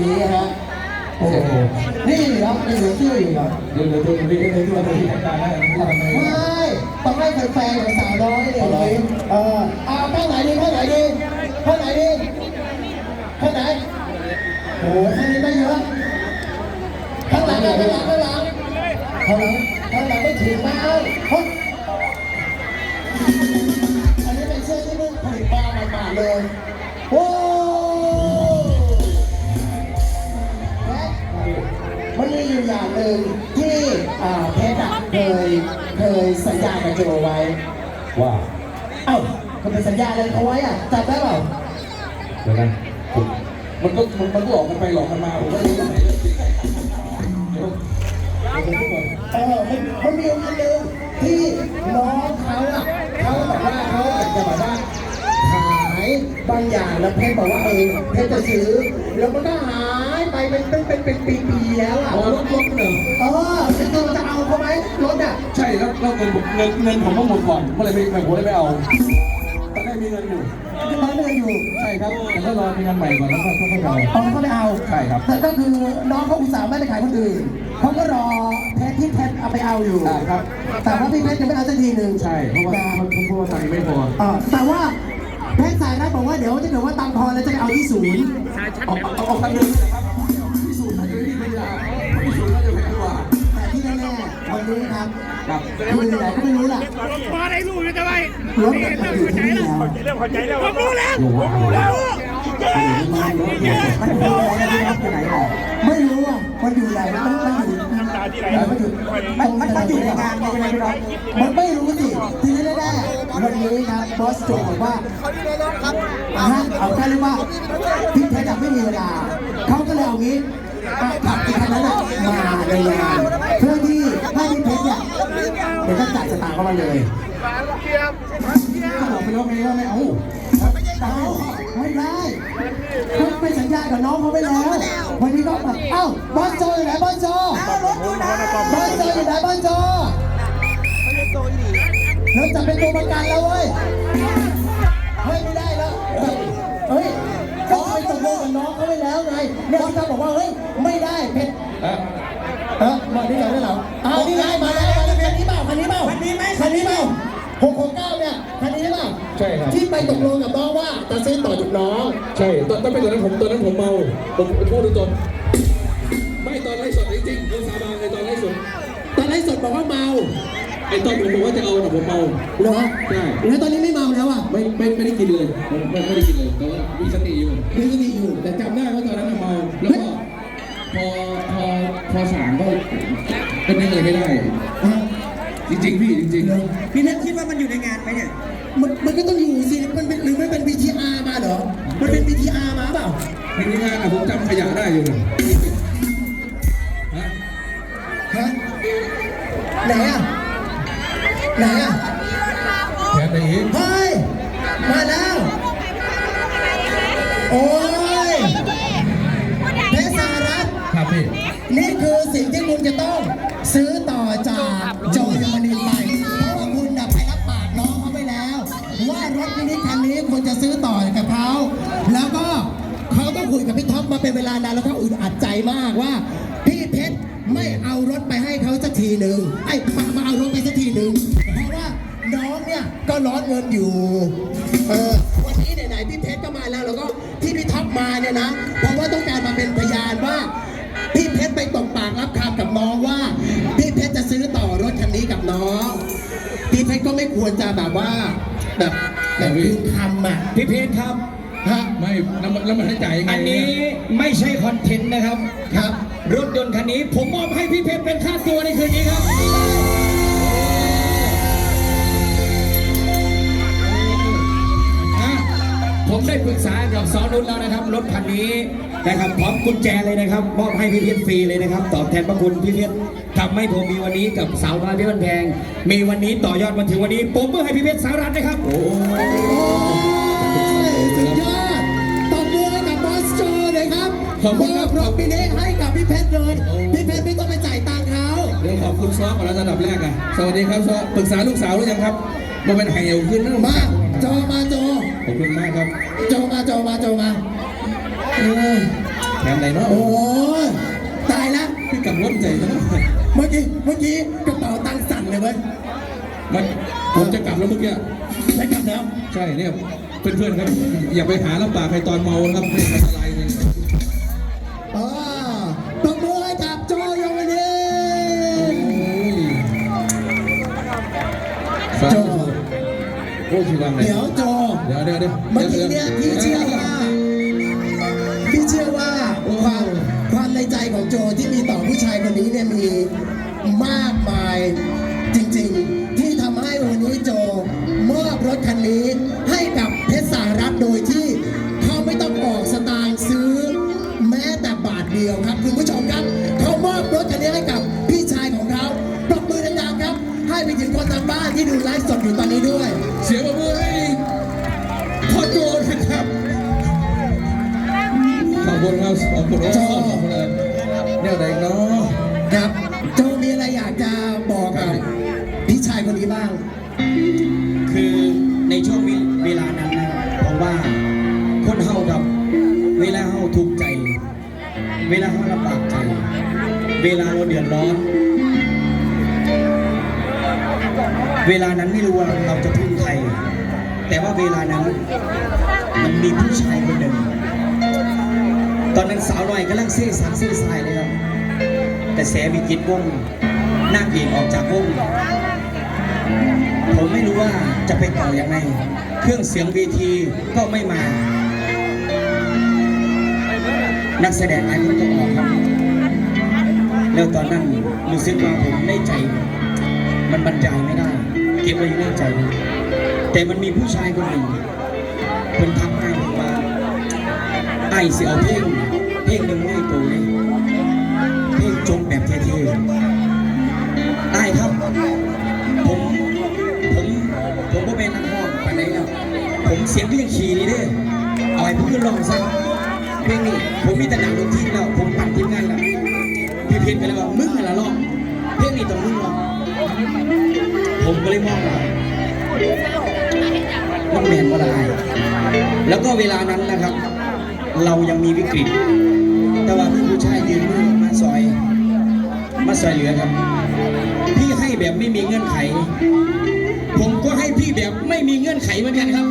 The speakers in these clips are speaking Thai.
นี้ฮะโอ้โหนี่ครับเป็นเหลือเชื่ออยู่ครับเดี๋ยวเดี๋ยวเดี๋ยวเดี๋ยวเดี๋ยวเดี๋ยวเดี๋ยวเดี๋ยวไม่ต้องให้แฟนๆของสาวน้อยเนี่ยเลยเออเอาข้างไหนดีข้างไหนดีข้างไหนดีข้างไหนโอ้โหข้างนี้ไม่เยอะข้างหลังข้างหลังข้างหลังข้างหลังข้างหลังไม่ถึงมาเอาเฮ้ยอันนี้เป็นเสื้อที่เพิ่งผลิตมาใหม่ๆเลย งหนึ่งที่อ่าเพชรอะเคยเคยสัญญากับโจไว้ ว่าเอ้าก็เป็นสัญญาอะไรเขาไว้อะจำได้เปล่าเดี๋ยวนะผมมันก็มันมันก็หลอกกันไปหลอกกันมาผมก็ไม่รู้ตรงไหนเรื่องจริงเดี๋ยวเดี๋ยวผมพูดก่อนเออมันมันมีอยู่อันหนึ่งที่น้องเขาอะเขาบอกว่าเขาอยากจะแบบว่าขาย บางอย่างแล้วเพชรบอกว่าเออเพชรจะซื้อ แล้วมันก็หายไปเป็นเป็นเป็นเป็นปีๆแล้วอะ อ๋อรถรถเหรอเออเป็นตัวจะเอาเขาไหมรถอะ ใช่แล้วแล้วเงินผมเงินเงินผมต้องหมดก่อนเมื่อไหรไม่ไม่ผมเลยไม่เอาตอนแรกมีเงินอยู่ตอนเดินอยู่ใช่ครับแต่ก็รอมีงานใหม่ก่อนแล้วก็ค่อยๆเอาเอาเขาไม่เอาใช่ครับ แต่ก็คือน้องเขาอุตส่าห์ไม่ไปขายคนอื่นเขาก็รอเพชรที่เพชรเอาไปเอาอยู่ ใช่ครับ แต่ว่าพี่เพชรยังไม่เอาสักทีหนึ่ง ใช่เพราะว่าเพราะว่าตังค์ไม่พอเออแต่ว่า เพชรสายนะบอกว่าเดี๋ยวถ้าเกิดว่าตังค์พอแล้วจะไปเอาที่ศูนย์เอาเอาเอาคันหนึงนะครับพิสูจน์อาจจะไม่มีปัญญาพิสูจน์น่าจะแพงกว่าแต่ที่แน่ๆวันนี้ครับครับคือไหนก็ไม่รู้แหละมาได้รู้อยู่จะไปรถมันอยู่ที่นี่แล้วเริ่มเข้าใจแล้วผมรู้แล้วผมรู้แล้วมันอยู่ไหนนะพี่ครับอยู่ไหนอะไม่รู้อะมันอยู่ไหนมันมันอยู่ตาที่ไหน มันอยู่มันมันมันอยู่ในงานใช่ไหมพี่น้องมันไม่รู้สิทีนี้แน่ๆวันนี้ครับบอสโจบอกว่าอะฮะเอาแค่เรียกว่าพี่เพชรอะไม่มีเวลาเขาก็เลยเอางี้อะขับอีกคันนั้นอะมาในงานเพื่อที่ให้พี่เพชรเนี่ยเดี๋ยวก็จ่ายสตางค์เข้ามาเลยถ้าเราไปร้องเพลงแล้วไม่เอา เอาไม่ได้เขาไปสัญญากับน้องเขาไปแล้ว วันนี้ก็แบบเอ้าบอสโจอยู่ไหนบอสโจบอสโจอยู่ไหนบอสโจเราจะเป็นตัวประกันแล้วเว้ยเฮ้ยไม่ได้แล้วเฮ้ยเขาไปตกลงกับน้องเขาไปแล้วไงเนี่ยที่เขาบอกว่าเฮ้ยไม่ได้เพชรฮะเออมาที่ไหนได้หรอเอานี่ไง ตกลงกับน้องว่าจะซื้อต่อจากน้องใช่ตอนตอนเป็นตอนนั้นผมตอนนั้นผมเมาผมพูดตรงๆไม่ตอนไลฟ์สดจริงๆผมสาบานเลยตอนไลฟ์สดตอนไลฟ์สดบอกว่าเมาไอ้ตอนผมบอกว่าจะเอาน่ะผมเมาเหรอใช่แล้วตอนนี้ไม่เมาแล้วอะไม่ไม่ไม่ได้กินเลยผมไม่ไม่ได้กินเลยแต่ว่ามีสติอยู่มีสติอยู่แต่จำได้ว่าตอนนั้นน่ะเมาแล้วก็พอพอพอสามก็ก็นึกอะไรไม่ได้อะ จริงๆพี่จริงพี่เล็กคิดว่ามันอยู่ในงานไหมเนี่ยมันมันก็ต้องอยู่สิมันเป็นหรือไม่เป็น VTR มาเหรอ มันเป็น VTR มาเปล่าๆทีนี้งานอะผมจำขยะได้อยู่เลยฮะฮะไหนอะไหนอะแค่ไหนอีกเฮ้ยมาแล้ว โอ้ยเพชรสหรัฐครับพี่นี่คือสิ่งที่คุณจะต้องซื้อ มากว่า พี่เพชรไม่เอารถไปให้เขาสักทีหนึ่งไอ้มามาเอารถไปสักทีหนึ่งเพราะว่าน้องเนี่ยก็ร้อนเงินอยู่เออวันนี้ไหนๆพี่เพชรก็มาแล้วแล้วก็ที่พี่ท็อปมาเนี่ยนะเพราะว่าต้องการมาเป็นพยานว่าพี่เพชรไปตกปากรับคำกับน้องว่า พี่เพชรจะซื้อต่อรถคันนี้กับน้องพี่เพชรก็ไม่ควรจะแบบว่าแบบแบบลืมคำอะพี่เพชรครับ ฮะไม่แล้วมันแล้วมันให้จ่ายยังไงอันนี้ไม่ใช่คอนเทนต์นะครับ ครับรถยนต์คันนี้ผมมอบให้พี่เพชรเป็นค่าตัวในคืนนี้ครับ อะผมได้ปรึกษากับสอนุชแล้วนะครับ รถคันนี้นะครับพร้อมกุญแจเลยนะครับ มอบให้พี่เพชรฟรีเลยนะครับ ตอบแทนพระคุณพี่เพชรทำให้ผมมีวันนี้กับสาวน้อยเพชรบันแพง มีวันนี้ต่อยอดมาถึงวันนี้ผมเพื่อให้พี่เพชรสารัตน์นะครับ โอ้ ครับขอบคุณครับมรถมินิให้กับพี่เพชรเลย พี่เพชรไม่ต้องไปจ่ายตังค์เขาเดี๋ยวขอบคุณซอก่อนแล้วระดับแรกอะสวัสดีครับซอปรึกษาลูกสาวหรือยังครับมาเป็นไห่เอาขึ้นนะมาโจมาโจขอบคุณมากครับโจมาโจมาโจมาเออแถมไหนเนาะโอ้ยตายแล้วพี่กังวลใจนะเมื่อกี้เมื่อกี้กระเป๋าตังค์สั่นเลยเว้ยมันผมจะกลับแล้วเมื่อกี้ได้กลับแล้ว ใช่เนี่ยเพื่อนๆครับ อย่าไปหาลำบากใครตอนเมานะครับเพื่อนอันตรายเลย อ่าตบมือให้กับโจยงวันนี้สาธุโอ้ที่วางไหนเดี๋ยวโจเดี๋ยวเดี๋ยวเดี๋ยวเมื่อกี้เนี่ยพี่เชื่อว่ ทางบ้านที่ดูไลฟ์สดอยู่ตอนนี้ด้วย เสียงปรบมือให้พ่อโจนะครับ ขอบคุณครับขอบคุณครับขอบคุณเลยเนี่ยไหนเนาะครับโจมีอะไรอยากจะบอกกับพี่ชายคนนี้บ้าง คือในช่วงเวลานั้นนะเพราะว่าคนเฮากับ เวลาเฮาทุกข์ใจ เวลาเฮาลำบากใจ เวลาเราเดือดร้อน เวลานั้นไม่รู้ว่าเราจะพึ่งใคร แต่ว่าเวลานั้นมันมีผู้ชายคนหนึ่ง ตอนนั้นสาวน้อยกำลังเซ่สักเซ่สายเลยครับ แต่แสวิกิตวงหน้าเอกออกจากวงผมไม่รู้ว่าจะไปต่ออยังไง เครื่องเสียงเวทีก็ไม่มา นักแสดงหลายคนก็ออกครับ แล้วตอนนั้นรู้สึกว่าผมในใจ มันบรรยายไม่ได้ เก็บไว้อยู่ใจนใจแต่มันมีผู้ชายคนหนึ่งเป็นทักมาบอกว่าไอ้สิเอาเพลงเพลงหนึ่งให้ตัวเลยเพลงจงแบบเท่ๆไอ้ครับ ผมผมผมก็เป็นนักร้องปไหนแล้วผมเสียงก็ยังขี่นี่เด้อเอาไอ้พี่อนลองซะเพลงนี้ผมมีแต่หนังดนตรีแล้วผมปั่นทีมงานแล้วพี่เพียนไปเลยว่ามึงอะไรร้องเพลงนี้ต้องมึงร้อง ผมก็เลยมองว่ามันแมนว่าอะไรแล้วก็เวลานั้นนะครับ เรายังมีวิกฤต แต่ว่ามีผู้ชายยืนมือมาซอย มาซอยเหลือครับ พี่ให้แบบไม่มีเงื่อนไข ผมก็ให้พี่แบบไม่มีเงื่อนไขเหมือนกันครับ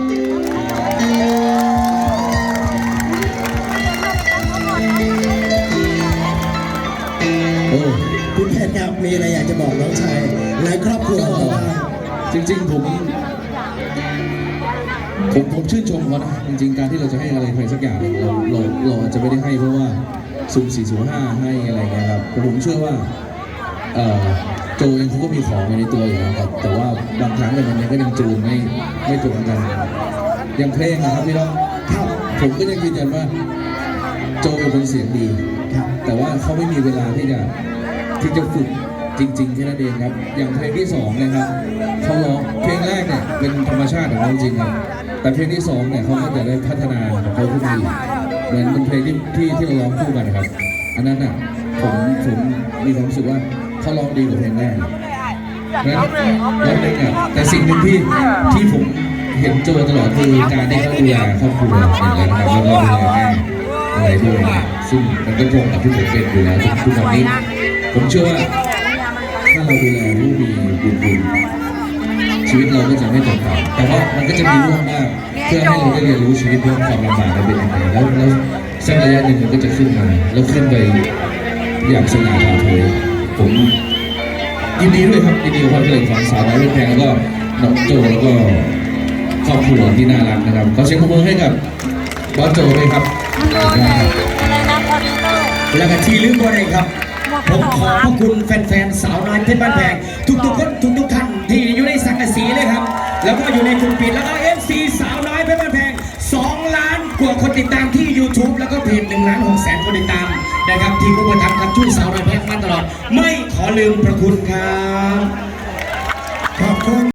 ริง ๆ ผมผมผมชื่นชมเขานะจริงๆการที่เราจะให้อะไรใครสักอย่างเนี่ยเราเราเราอาจจะไม่ได้ให้เพราะว่าสุ่มสี่สุ่มห้าให้อะไรเงี้ยครับแต่ผมเชื่อว่าเอ่อโจเองเขาก็มีของอยู่ในตัวอยู่แล้วครับแต่ว่าบางครั้งเนี่ยมันยังก็ยังจูนไม่ไม่ตรงกันอย่างเพลงนะครับพี่น้องครับผมก็ยังยืนยันว่า โจเป็นคนเสียงดีครับแต่ว่าเขาไม่มีเวลาที่จะที่จะฝึก จริงๆแค่นั้นเองครับ อย่างเพลงที่สองนะครับเขาร้องเพลงแรกเนี่ยเป็นธรรมชาติของเขาจริงครับแต่เพลงที่สองเนี่ยเขาก็จะได้พัฒนาของเขาขึ้นมาอีกเหมือนเป็นเพลงที่ที่ที่เราร้องคู่กันครับ อันนั้นอะผมผมมีความรู้สึกว่าเขาร้องดีกว่าเพลงแรกนั้นแล้วหนึ่งอะแต่สิ่งหนึ่งที่ที่ผมเห็นโจอตลอดคือการที่เขาดูแลครอบครัวอย่างเงี้ยนะครับแล้วก็ดูแลแม่อะไรด้วยนะซึ่งมันก็ตรงกับที่ผมเป็นอยู่แล้วทุกวันนี้ผมเชื่อว่า เราดูแลผู้มีบุญคุณชีวิตเราก็จะไม่ตกต่ำแต่ว่ามันก็จะมีเรื่องมากเพื่อให้เราได้เรียนรู้ชีวิตเรื่องความลำบากเราเป็นยังไงแล้วแล้วสักระยะหนึ่งมันก็จะขึ้นมา แล้วขึ้นไปอย่างสง่าผ่าเผยผมยินดีด้วยครับยินดีกับความสำเร็จของสาวน้อยเพื่อนแพงแล้วก็น้องโจแล้วก็ครอบครัวที่น่ารักนะครับขอเสียงปรบมือให้กับบอสโจด้วยครับขอบคุณครับอะไรนะพอดีเลยแล้วก็ที่ลืมบ่ได้ครับ ผมขอบพระคุณแฟนๆสาวน้อย เพชรบ้านแพงทุกๆคนทุกๆท่านที่อยู่ในสังกะสีเลยครับ แล้วก็อยู่ในกลุ่มปิดแล้วก็เอฟซีสาวน้อยเพชรบ้านแพง2ล้านกว่าคนติดตามที่ YouTube แล้วก็เพจ1ล้าน6แสนคนติดตามนะครับที่ผู้ประทับกับช่วยสาวน้อยเพชรมาตลอด ไม่ขอลืมพระคุณครับขอบคุณ